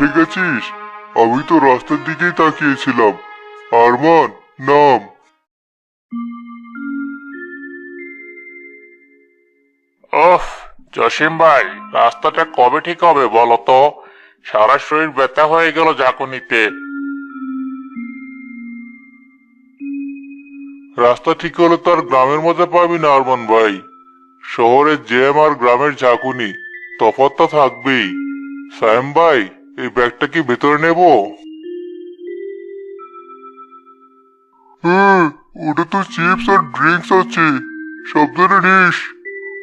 এসে গেছিস আমি তো রাস্তার দিকেই তাকিয়েছিলাম। আরমান নাম। ওফ জসিম ভাই রাস্তাটা কবে ঠিক হবে বলো তো? সারা শরীর ব্যথা হয়ে গেল ঝাঁকুনিতে। রাস্তা ঠিক হলে তো আর গ্রামের মধ্যে পাবি না আরমান ভাই। শহরের জ্যাম আর গ্রামের ঝাঁকুনি তফাৎ তো থাকবেই। সায়েম ভাই এই ব্যাগটা কি ভেতরে নেব? হ্যাঁ ওটা তো চিপস আর ড্রিঙ্কস আছে। সাবধানে নিস।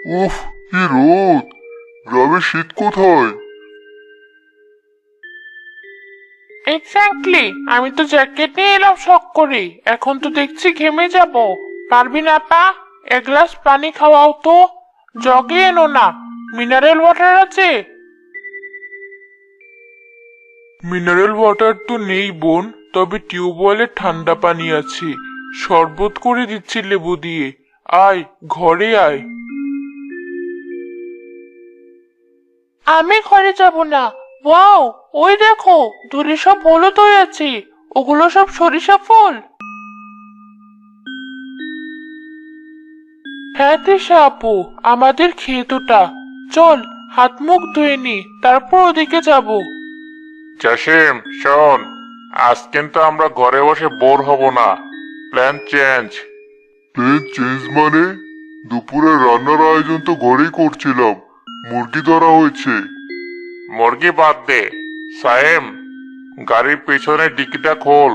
উফ কি রোদ। গ্রামের শীত কোথায়? এক্স্যাক্টলি আমি তো জ্যাকেট নিয়ে এলাম শখ করে। এখন তো দেখছি ঘেমে যাব। পারবি না পা? এক গ্লাস পানি খাওয়াও তো। জগে এনো না। মিনারেল ওয়াটার আছে? মিনারেল ওয়াটার তো নেই বোন, তবে টিউবওয়েলের ঠান্ডা পানি আছে। শরবত করে দিচ্ছি লেবু দিয়ে। আয়, ঘরে আয়। আমি ঘরে যাব না। ওয়াও, ওই দেখো দূরে সব হলুদ হয়ে আছে। ওগুলো সব সরিষা ফুল। হ্যাঁ আপু, আমাদের ক্ষেতটা চল, হাত মুখ ধুয়ে নি, তারপর ওদিকে যাব। জসিম শোন আজ কিন্তু আমরা ঘরে বসে বোর হব না। Plan change. প্ল্যান চেঞ্জ মানে? দুপুরে রান্নার আয়োজন তো ঘরেই করছিলাম। মুরগি ধরা হয়েছে। মুরগি বাদ দে। সায়েম গাড়ির পেছনে ডিকিটা খোল।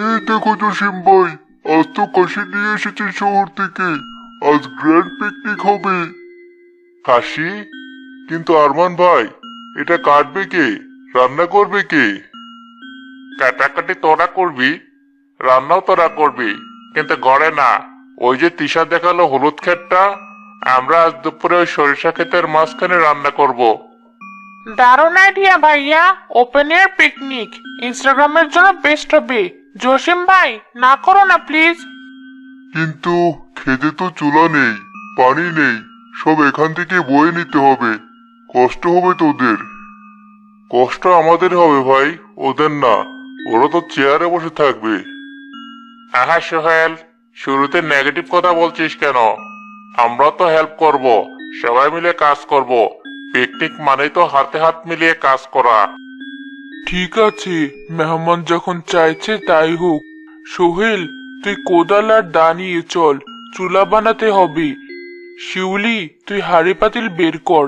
এই দেখো জসিম ভাই আজ তো কাশি নিয়ে এসেছে শহর থেকে। আজ গ্র্যান্ড পিকনিক হবে। কাশি কিন্তু আরমান ভাই এটা কাটবে কে? রান্না করবে কে? কাটাকাটি তোরা করবি রান্নাও তোরা করবি কিন্তু গড়ে না। ওই যে তিশা দেখাল হলুদ ক্ষেতটা আমরা আজ দুপুরে ওই সরিষা ক্ষেতের মাঝখানে রান্না করব। দারুণ আইডিয়া ভাইয়া ওপেন এয়ার পিকনিক ইনস্টাগ্রামের জন্য বেস্ট হবে। জসিম ভাই না করো না প্লিজ কিন্তু খেতে তো চুলা নেই পানি নেই। সব এখান থেকে বয়ে নিতে হবে। কষ্ট হবে তোদের। কষ্ট আমাদের হবে ভাই ওদের না। ওরা তো চেয়ারে বসে থাকবে। আহা সোহেল শুরুতে নেগেটিভ কথা বলছিস কেন? আমরা তো হেল্প করব সবাই মিলে কাজ করব। পিকনিক মানেই তো হাতে হাত মিলিয়ে কাজ করা। ঠিক আছে মেহমান যখন চাইছে তাই হোক। সোহেল তুই কোদাল আর দা নিয়ে চল চুলা বানাতে হবে। শিউলি তুই হাড়ি পাতিল বের কর।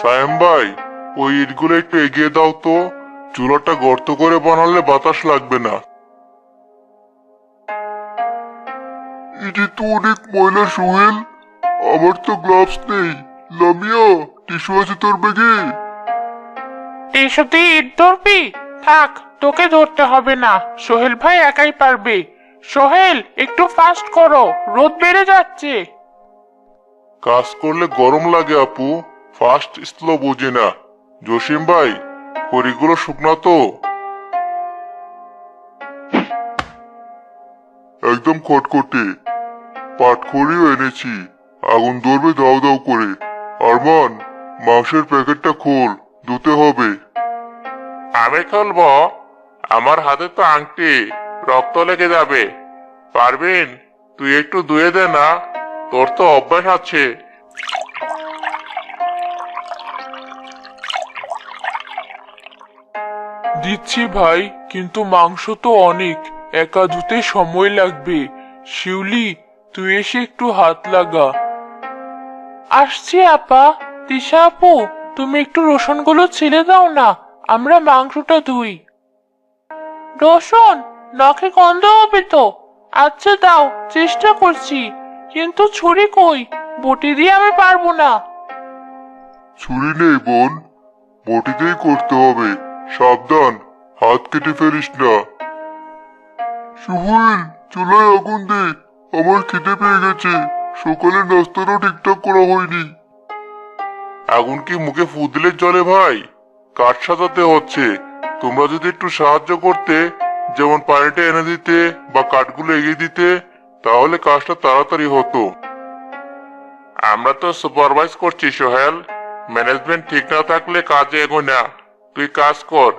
সায়েম ভাই ওই ইটগুলো একটু এগিয়ে দাও তো। চুলাটা গর্ত করে বানালে বাতাস লাগবে না। এটি তো অনেক ময়লা সোহেল। আমার তো গ্লাভস নেই। লামিয়া টিস্যু আছে তোর ব্যাগে? টিসুতে ইট ধরবি? থাক, তোকে ধরতে হবে না। সোহেল ভাই একাই পারবে। সোহেল, একটু ফাস্ট করো, রোদ বেড়ে যাচ্ছে। কাজ করলে গরম লাগে, আপু। ফাস্ট স্লো বোঝে না। জসিম ভাই, খড়িগুলো শুকনা তো? একদম খটখটে। পাটখড়িও এনেছি। আগুন ধরবে দাও দাও করে। আরমান, মাংসের প্যাকেটটা খোল, ধুতে হবে। আমি খুলবো। আমার হাতে তো আংটি। রক্ত লেগে যাবে। পারবিন তুই একটু ধুয়ে দে না। তোর তো অভ্যাস আছে। দিচ্ছি ভাই, কিন্তু মাংস তো অনেক। একা ধুতে সময় লাগবে। শিউলি, তুই এসে একটু হাত লাগা। আসছি আপা। তিশা আপু, তুমি একটু রসুনগুলো ছেড়ে দাও না। আমরা মাংসটা ধুই। রসুন নখে গন্ধ হবে তো। আচ্ছা দাও, চেষ্টা করছি। কিন্তু ছুরি কই? বটি দিয়ে আমি পারব না। ছুরি নেই, বোন। বটিতেই করতে হবে। সাবধান, হাত কেটে ফেলিস না। সুহেল চুলায় আগুন দে। আমার খিদে পেয়ে গেছে। সকালে নাস্তাটাও ঠিকঠাক করা হয়নি। আগুন কি মুখে ফু দিলে চলে ভাই? কাঠ সাজাতে হচ্ছে। তোমরা যদি একটু সাহায্য করতে, যেমন পানিটা এনে দিতে বা কাঠগুলো এগিয়ে দিতে, তাহলে কাজটা তাড়াতাড়ি হতো। আমরা তো সুপারভাইজ করছি, সোহেল। ম্যানেজমেন্ট ঠিক না থাকলে কাজে এগোয় না তুই কাজ কর,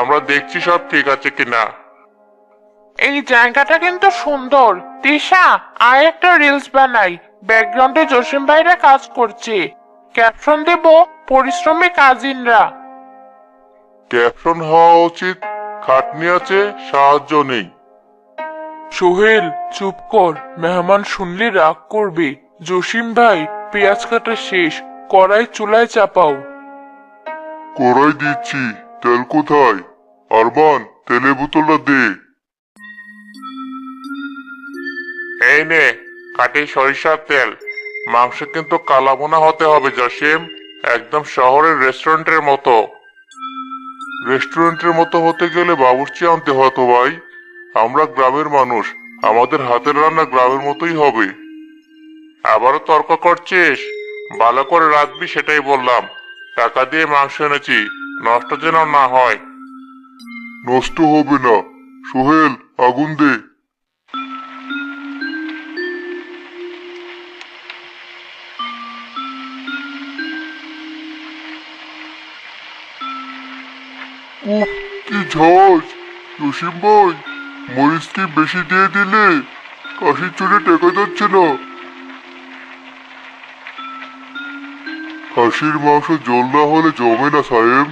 আমরা দেখছি সব ঠিক আছে কিনা। এই জায়গাটা কিন্তু সুন্দর। তিশা আর একটা রিলস বানাই ব্যাকগ্রাউন্ডে জসিম ভাইরা কাজ করছে। ক্যাপশন দেব, পরিশ্রমী কাজিনরা। ক্যাপশন হওয়া উচিত। খাটনি আছে সাহায্য নেই। সোহেল চুপ কর। মেহমান শুনলে রাগ করবে। জসিম ভাই পেঁয়াজ কাটা শেষ। কড়াই চুলায় চাপাও। কড়াই দিচ্ছি। তেল কোথায়? আরমান তেলের বোতলটা দে। এই নে কাটি সরিষার তেল। মাংস কিন্তু কালাবোনা হতে হবে জসিম। একদম শহরের রেস্টুরেন্টের মতো। রেস্টুরেন্টের মতো হতে গেলে বাবুর্চি আনতে হতো ভাই। আমরা গ্রামের মানুষ, আমাদের হাতের রান্না গ্রামের মতোই হবে। আবারও তর্ক করছিস? ভালো করে রাখবি সেটাই বললাম। টাকা দিয়ে মাংস এনেছি, নষ্ট যেন না হয়। নষ্ট হবে না। সোহেল, আগুন দে। উফ কি ঝাঁজ? জসিম ভাই মরিচ কি বেশি দিয়ে দিলে কাশির চুলে টেকা যাচ্ছে না? খাসির মাংস জল না হলে জমে না, সাহেব।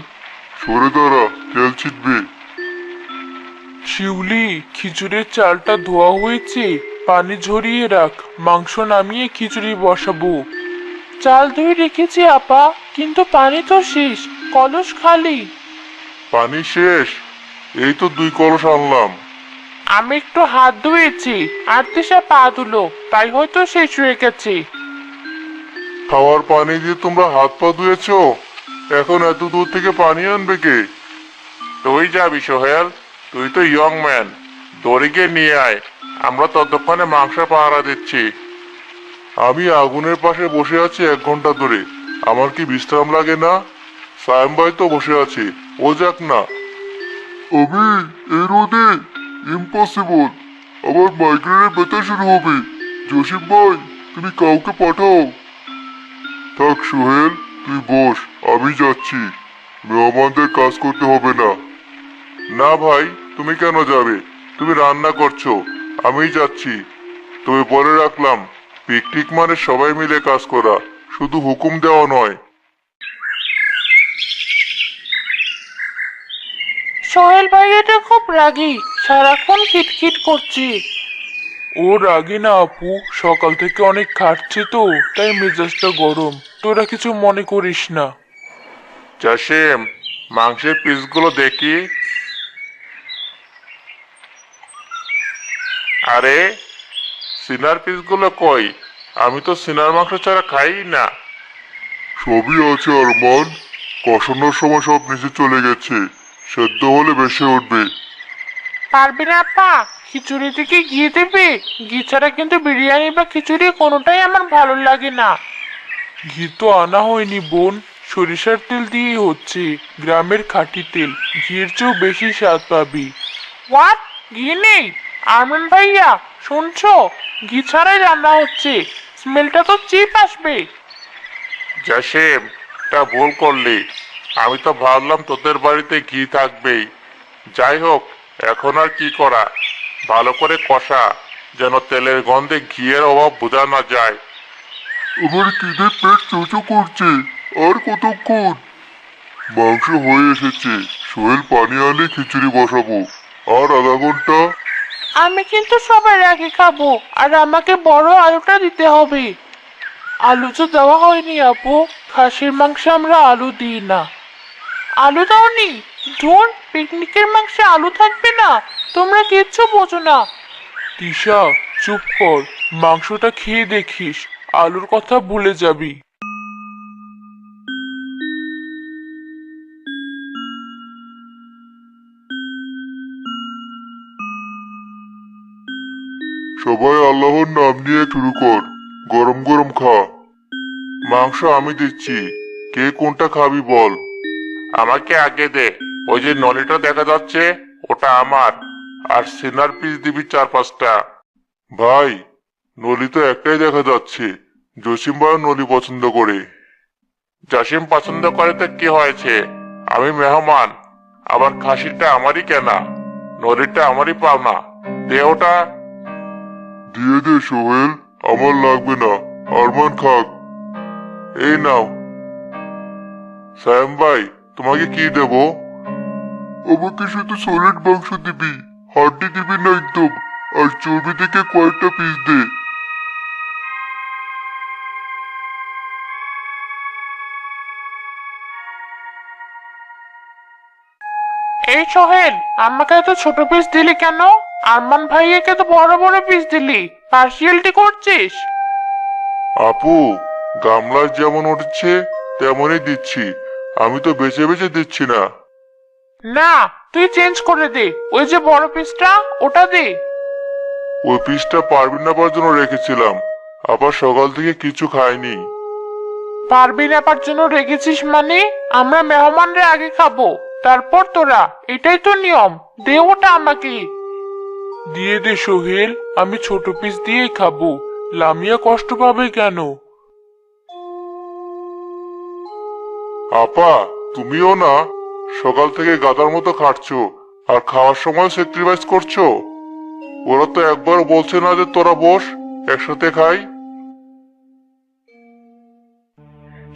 সরে দাঁড়া, তেল ছিটবে। শিউলি, খিচুড়ির চালটা ধোয়া হয়েছে। পানি ঝরিয়ে রাখ, মাংস নামিয়ে খিচুড়ি বসাবো। চাল ধুয়ে রেখেছি, আপা, কিন্তু পানি তো শেষ, কলস খালি। পানি শেষ। এই তো দুই কলস আনলাম। আমি একটু হাত ধুয়েছি আর দিশা পা ধুলো তাই হয়তো শেষ হয়ে গেছে। খাওয়ার পানি দিয়ে তোমরা হাত পা ধুয়েছো? এখন এত দূর থেকে পানি আনবে কে? তুই যাবি সোহেল। তুই তো ইয়ং ম্যান দড়িকে নিয়ে আয়। আমরা ততক্ষণে মাংস পাহারা দিচ্ছি। আমি আগুনের পাশে বসে আছি এক ঘণ্টা ধরে। আমার কি বিশ্রাম লাগে না? সায়েম ভাই তো বসে আছে। ও যাক না। আমি এই রোদে ইম্পসিবল আবার মাইগ্রেনের ব্যথা শুরু হবে। জসিম ভাই, তুমি কাউকে পাঠাও। থাক, সোহেল, তুই বস, আমি যাচ্ছি। মেহমানদের কাজ করতে হবে না। না ভাই, তুমি কেন যাবে? তুমি রান্না করছ, আমি যাচ্ছি। তবে বলে রাখলাম। পিকনিক মানে সবাই মিলে কাজ করা, শুধু হুকুম দেওয়া নয়। সোহেল ভাইয়াটা খুব রাগী। সারাক্ষণ খিটখিট করছে। ও রাগি না আপু সকাল থেকে অনেক খাটছে তো তাই মেজাজটা গরম। তোরা কিছু মনে করিস না। জাসিম মাংসের পিসগুলো দেখি। আরে সিনার পিসগুলো কই? আমি তো সিনার মাংস ছাড়া খাই না। সবই আছে আরমান। কষানোর সময় সব নিচে চলে গেছে। সেদ্ধ হলে বেশি উঠবে। পারবে না আপা খিচুড়ি থেকে ঘি দেবে? ঘি ছাড়া কিন্তু বিরিয়ানি বা খিচুড়ি কোনোটাই আমার ভালো লাগে না। ঘি তো আনা হয়নি বোন সরিষার তেল দিয়েই হচ্ছে গ্রামের খাঁটি তেল ঘির চেয়েও বেশি স্বাদ পাবি। হোয়াট ঘি নেই? আরমান ভাইয়া শুনছো? ঘি ছাড়াই রান্না হচ্ছে স্মেলটা তো চিপ আসবে। জাসিম তা ভুল করলি। আমি তো ভাবলাম তোদের বাড়িতে ঘি থাকবেই। যাই হোক এখন আর কি করা? ভালো করে কষা যেন তেলের গন্ধে ঘিয়ের অভাব বোঝা না যায়। আমার খিদে পেট চোচো করছে? আর কতক্ষণ? মাংস হয়ে এসেছে। সোহেল পানি আনলে খিচুড়ি বসাবো। আর আধা ঘণ্টা? আমি কিন্তু সবার আগে খাব আর আমাকে বড় আলুটা দিতে হবে। আলু তো দেওয়া হয়নি আপু। খাসির মাংস আমরা আলু দিই না। আলু দাওনি? ধুর পিকনিকের মাংসে আলু থাকবে না। তোমরা কিচ্ছু বোঝো না। তিশা চুপ কর। মাংসটা খেয়ে দেখিস। আলুর কথা ভুলে যাবি। সবাই আল্লাহর নাম নিয়ে শুরু কর। গরম গরম খা। মাংস আমি দিচ্ছি। কে কোনটা খাবি বল। আমাকে আগে দে। ওই যে নলিটা দেখা যাচ্ছে ওটা আমার। আর সিনার পিস দিবি চার পাঁচটা। ভাই নলি তো একটাই দেখা যাচ্ছে। জসিম ভাই নলি পছন্দ করে। জসিম পছন্দ করে তো কি হয়েছে? আমি মেহমান আবার খাসিটা আমারই কেনা। নলিটা আমারই পাওনা। দে ওটা। দিয়ে দে সোহেল আমার লাগবে না। আরমান খাক। এই নাও। সায়েম ভাই তোমাকে কি দেব? আমাকে শুধু সলিড মাংস দিবি হাড্ডি দিবি না একদম আর চর্বি থেকে কয়েকটা পিস দে। এই সোহেল আমাকে এত ছোট পিস দিলি কেন? আরমান ভাইয়াকে তো বড় বড় পিস দিলি? পার্সিয়ালটি করছিস? আপু গামলায় যেমন উঠছে তেমনই দিচ্ছি। আমি তো বেছে বেছে দিচ্ছি না। না তুই চেঞ্জ করে দে। ওই যে বড় পিসটা ওটা দে। ওই পিসটা পারবিন না পাওয়ার জন্য রেখেছিলাম। আবার সকাল থেকে কিছু খাইনি। পারবি নেবার জন্য রেখেছিস মানে? আমরা মেহমানরা আগে খাব তারপর তোরা। এটাই তো নিয়ম। দে ওটা আমাকে। দিয়ে দে সোহেল আমি ছোট পিস দিয়েই খাব। লামিয়া কষ্ট পাবে কেন? আপা, তুমিও না? সকাল থেকে গাদার মতো খাটছো, আর খাওয়ার সময় স্যাক্রিফাইস করছ? ওরা তো একবার বলছে না যে তোরা বস, একসাথে খাই।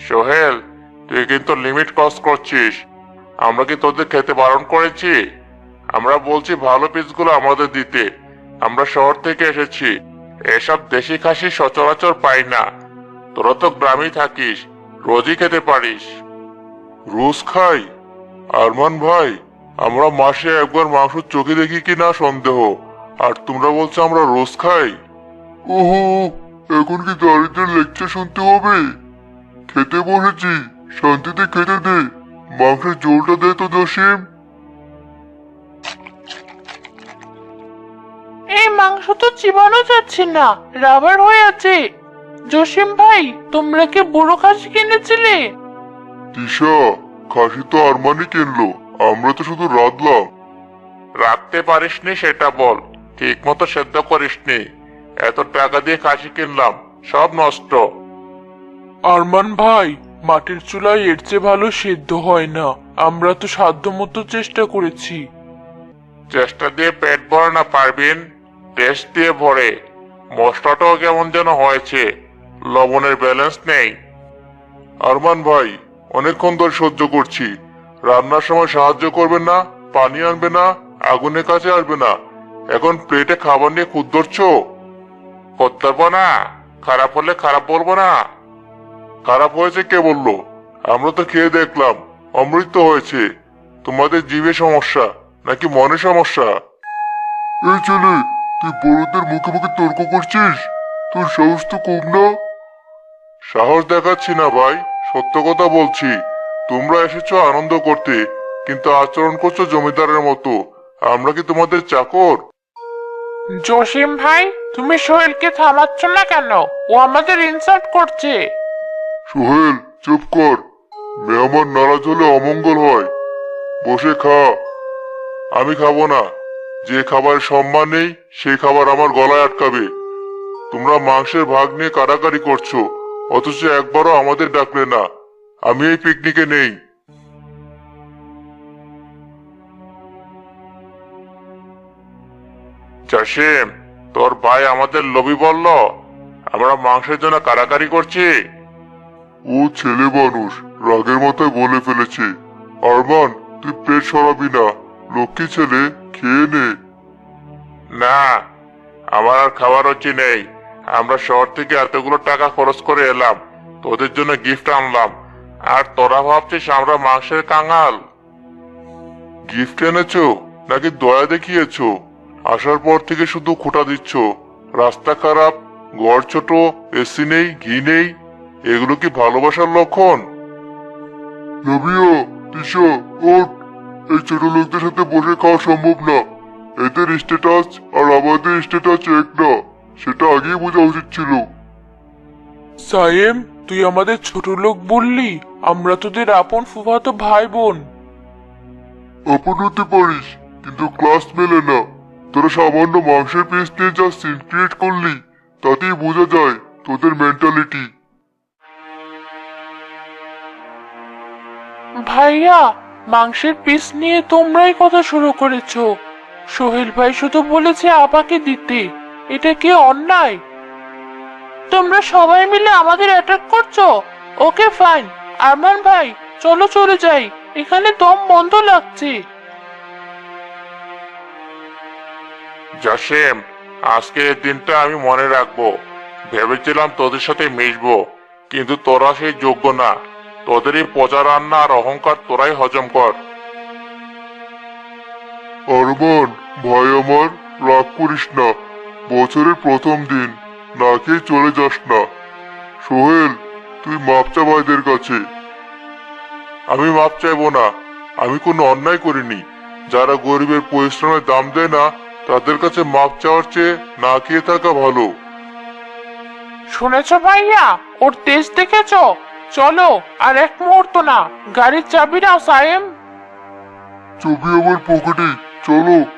সোহেল, তুই কিন্তু লিমিট ক্রস করছিস। আমরা কি তোদের খেতে বারণ করেছি? আমরা বলছি ভালো পিসগুলো আমাদের দিতে। আমরা শহর থেকে এসেছি। এসব দেশি খাসি সচরাচর পাই না। তোরা তো গ্রামেই থাকিস, রোজই খেতে পারিস। রোজ খাই। আরমান ভাই আমরা মাসে একবার মাংস চোখে দেখি কি না সন্দেহ। আর তোমরা বলছো আমরা রোজ খাই। ওহো এখন কি দারিদ্রের লেকচার শুনতে হবে? খেতে বসেছি শান্তিতে খেতে দে। মাংসের ঝোলটা দে তো জসিম। এই মাংস তো চিবানো যাচ্ছে না রাবার হয়ে আছে। জসিম ভাই তোমরা কি বুড়ো খাসি কিনেছিলে? তিশা খাসি তো আরমানি কিনলো আমরা তো শুধু রাঁধলাম। রাখতে পারিসনি সেটা বল। ঠিক মতো সেদ্ধ করিসনি। এত টাকা দিয়ে খাসি কিনলাম। সব নষ্ট। আরমান ভাই মাটির চুলায় এর চেয়ে ভালো সেদ্ধ হয় না। আমরা তো সাধ্য মতো চেষ্টা করেছি। চেষ্টা দিয়ে পেট ভরে না পারবিন। টেস্ট দিয়ে ভরে। মশলাটাও কেমন যেন হয়েছে। লবণের ব্যালেন্স নেই। আরমান ভাই অনেকক্ষণ ধরে সহ্য করছি। রান্নার সময় সাহায্য করবেন না পানি আনবে না আগুনের কাছে আসবে না। এখন প্লেটে খাবার নিয়ে খুদ ধরছো? করতে না খারাপ হলে খারাপ বলব না। খারাপ হয়েছে কে বলল? আমরা তো খেয়ে দেখলাম অমৃত হয়েছে। তোমাদের জীবে সমস্যা নাকি মনে সমস্যা? এই ছেলে তুই বড়দের মুখে মুখে তর্ক করছিস? তোর সাহস তো কম না? সাহস দেখাচ্ছি না ভাই। সত্য কথা বলছি। তোমরা এসেছ আনন্দ করতে কিন্তু আচরণ করছ জমিদারের মতো। আমরা কি তোমাদের চাকর? জসিম ভাই তুমি সোহেলকে থামাচ্ছ না কেন? ও আমাদের ইনসাল্ট করছে। সোহেল চুপ কর। মেহমান নারাজ হলে অমঙ্গল হয়। বসে খা। আমি খাব না। যে খাবারের সম্মান নেই সেই খাবার আমার গলায় আটকাবে। তোমরা মাংসের ভাগ নিয়ে কারাকারি করছ। অথচ একবারও আমাদের ডাকলে না। আমি এই পিকনিকে নেই। জসিম তোর ভাই আমাদের লবি বলল আমরা মাংসের জন্য কারাকারি করছি। ও ছেলে মানুষ রাগের মাথায় বলে ফেলেছে। আরমান তুই পেট সরাবি না। লক্ষ্মী ছেলে খেয়ে নে। না আমার আর খাবার হচ্ছে নেই। আমরা শহর থেকে এতগুলো টাকা খরচ করে এলাম, তোদের জন্য গিফট আনলাম। আর তোরা ভাবছিস আমরা মাংসের কাঙাল? গিফট এনেছো নাকি দয়া দেখিয়েছো? আসার পর থেকে শুধু খোটা দিচ্ছ। রাস্তা খারাপ, ঘর ছোট, এসি নেই, ঘি নেই। এগুলো কি ভালোবাসার লক্ষণ? রবিও এই ছোট লোকদের সাথে বসে খাওয়া সম্ভব না। এদের স্ট্যাটাস আর আমাদের স্ট্যাটাস এক না। সেটা আগেই বোঝা উচিত ছিল। সায়েম তুই আমাদের ছোট লোক বললি আমরা তোদের আপন ফুফাতো ভাই বোন আপন হতে পারিস কিন্তু ক্লাস মেলে না। তোরা সামান্য মাংসের পিস নিয়ে যা সিন ক্রিয়েট করলি তাতেই বোঝা যায় তোদের মেন্টালিটি ভাইয়া মাংসের পিস নিয়ে তোমরাই কথা শুরু করেছ। সোহেল ভাই শুধু বলেছে আপাকে দিতে। এটা কি অন্যায়? তোমরা সবাই মিলে আমাদের অ্যাটাক করছ? ওকে ফাইন আরমান ভাই চলো চলে যাই। এখানে দম বন্ধ লাগছে। জসিম আজকে এই দিনটা আমি মনে রাখব। ভেবেছিলাম তোদের সাথে মিশবো কিন্তু তোরা সেই যোগ্য না। তোদের এই পচা রান্না আর অহংকার তোরাই হজম কর। আরমান ভয় আমার রাগ করিস না। বছরের প্রথম দিন। না খেয়ে চলে যাস না। সোহেল তুই মাপচা ভাইদের কাছে। আমি মাপ চাইব না। আমি কোনো অন্যায় করিনি। যারা গরিবের পরিশ্রমের দাম দেয় না তাদের কাছে মাপ চাওয়ার চেয়ে না খেয়ে থাকা ভালো। শুনেছো ভাইয়া? ওর তেজ দেখেছ? চলো আর এক মুহূর্ত না। গাড়ির চাবি নাও সায়েম। ছবি আমার পকেটে চলো।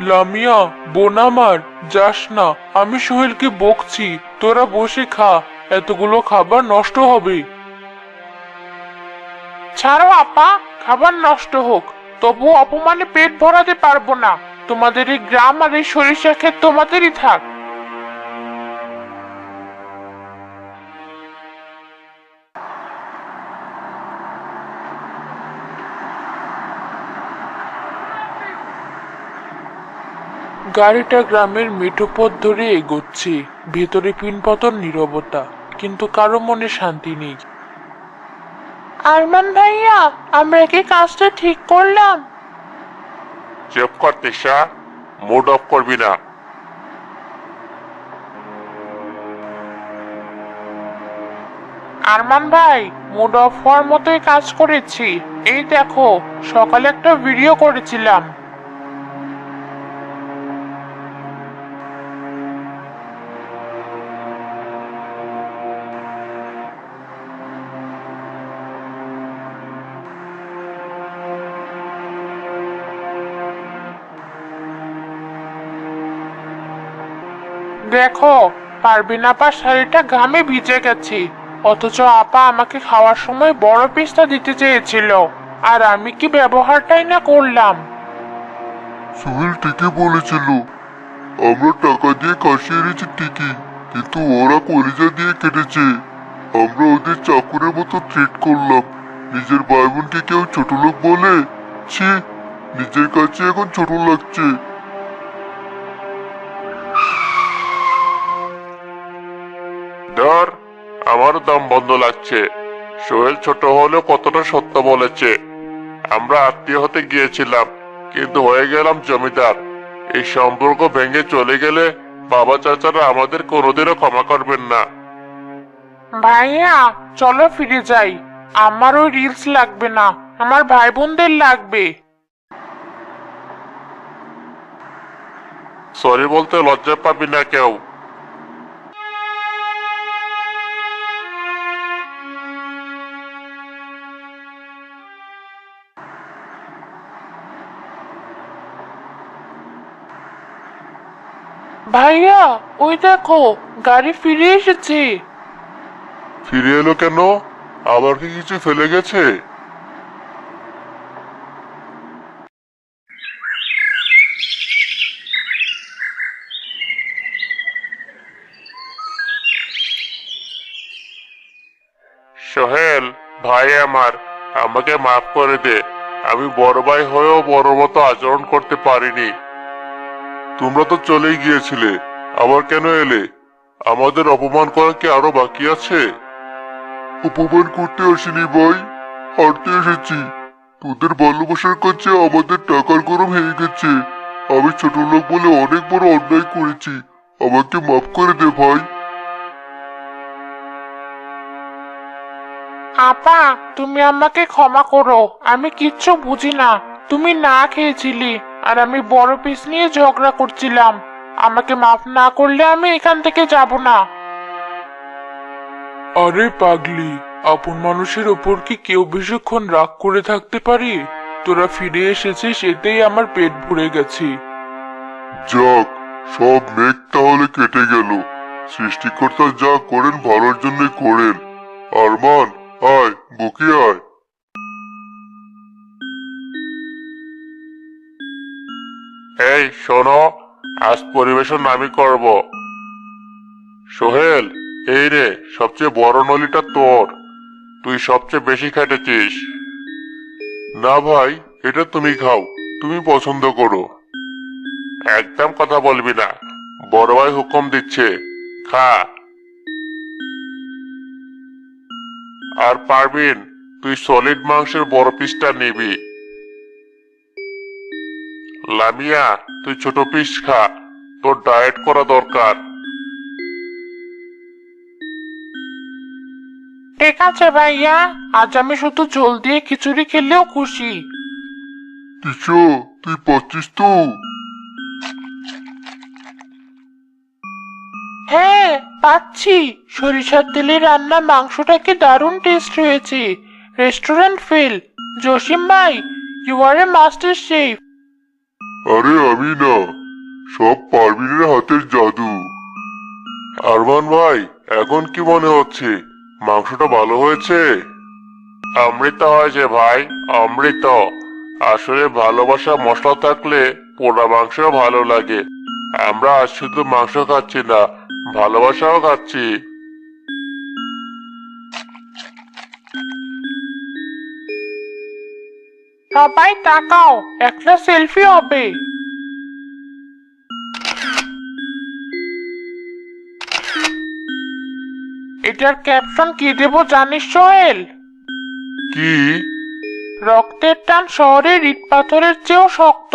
লামিয়া, বোন আমার, যাস না, আমি সোহেলকে বকছি, তোরা বসে খা, এতগুলো খাবার নষ্ট হবে। ছাড়ো আপা, খাবার নষ্ট হোক তবু অপমানে পেট ভরাতে পারব না। তোমাদের এই গ্রাম আর এই সরিষা ক্ষেত তোমাদেরই থাক। গাড়িটা গ্রামের মেঠো পথ ধরে এগোচ্ছে ভেতরে পিনপতন নীরবতা কিন্তু কারও মনে শান্তি নেই। আরমান ভাইয়া আমরা কি কাজটা ঠিক করলাম? চেপ কর তিশা মুড অফ করবি না। আরমান ভাই মুড অফ হওয়ার মতোই কাজ করেছি। এই দেখো সকালে একটা ভিডিও করেছিলাম। দেখো পারবিন আপা শাড়িটা ঘামে ভিজে গেছে। অথচ আপা আমাকে খাওয়ার সময় বড় পিসটা দিতে চেয়েছিল। আর আমি কি ব্যবহারটাই না করলাম? সোহেল ঠিকই বলেছিল, আমরা টাকা দিয়ে খাসি এনেছি ঠিকই, কিন্তু ওরা কলিজা দিয়ে কেটেছে। আমরা ওদের চাকুরের মতো ট্রিট করলাম। নিজের ভাই বোনকে কেউ ছোট লোক বলে, ছি, নিজের কাছে এখন ছোট লাগছে। ধর আমারও দাম বন্ধ লাগছে। সোহেল ছোট হলেও কতটা সত্য বলেছে। আমরা আত্মীয় হতে গিয়েছিলাম কিন্তু হয়ে গেলাম জমিদার। এই সম্পর্ক ভেঙে চলে গেলে বাবা চাচারা আমাদের কোনোদিনও ক্ষমা করবেন না। ভাইয়া চলো ফিরে যাই। আমার ওই রিলস লাগবে না আমার ভাই বোনদের লাগবে। সরি বলতে লজ্জা পাবি না কেউ। ভাইয়া, ওই দেখো, গাড়ি ফিরে এসেছে। ফিরে এলো কেন? আবার কি কিছু ফেলে গেছে? সোহেল, ভাই আমার, আমাকে মাফ করে দে। আমি বড় ভাই হয়েও বড় মতো আচরণ করতে পারিনি। তোমরা তো চলেই গিয়েছিলে আবার কেন এলে? আমাদের অপমান করা কি আরও বাকি আছে? অপমান করতে আসিনি ভাই হাঁটতে এসেছি। তোদের ভালোবাসার কাছে আমাদের টাকার গরম হয়ে গেছে। আমি ছোট লোক বলে অনেক বড় অন্যায় করেছি। আমাকে মাফ করে দে ভাই। আপা তুমি আমাকে ক্ষমা করো আমি কিচ্ছু বুঝি না। তুমি না খেয়েছিলি। আর আমি বড় পিস নিয়ে ঝগড়া করছিলাম। আমাকে মাফ না করলে আমি এখান থেকে যাব না। আরে পাগলি আপন মানুষের ওপর কি কেউ বেশিক্ষণ রাগ করে থাকতে পারি? তোরা ফিরে এসেছিস এতেই আমার পেট ভরে গেছে। যাক সব মেঘ তাহলে কেটে গেল। সৃষ্টিকর্তা যা করেন ভালোর জন্য করেন। আরমান আয় বুকে আয়। এই, শোনো, আজ পরিবেশন আমি করব। সোহেল, এই রে, সবচেয়ে বড় নলিটা তোর। তুই সবচেয়ে বেশি খেটেছিস। না ভাই, এটা তুমি খাও, তুমি পছন্দ করো। একদম কথা বলবি না, বড় ভাই হুকুম দিচ্ছে, খা। আর পারবিন, তুই সলিড মাংসের বড় পিসটা নিবি। লামিয়া তুই ছোট পিস খা। তোর ডায়েট করা দরকার। ঠিক আছে ভাইয়া আজ আমি শুধু ঝোল দিয়ে খিচুড়ি খেলেও খুশি। তিশো তুই তো? হ্যাঁ পাচ্ছি। সরিষার তেলে রান্না মাংসটা কি দারুণ টেস্ট হয়েছে রেস্টুরেন্ট ফেল জসিম ভাই you are a master chef আরে আমি না, সব পারবিনের হাতের জাদু। আরমান ভাই, এখন কি মনে হচ্ছে? মাংসটা ভালো হয়েছে? অমৃত হয়েছে ভাই অমৃত আসলে ভালোবাসা মশলা থাকলে পোড়া মাংস ভালো লাগে। আমরা আজ শুধু মাংস খাচ্ছি না, ভালোবাসাও খাচ্ছি। সবাই তাকাও একটা সেলফি হবে। এটার ক্যাপশন কি দেব জানিস সোহেল? কি? রক্তের টান শহরের ইট পাথরের চেয়েও শক্ত।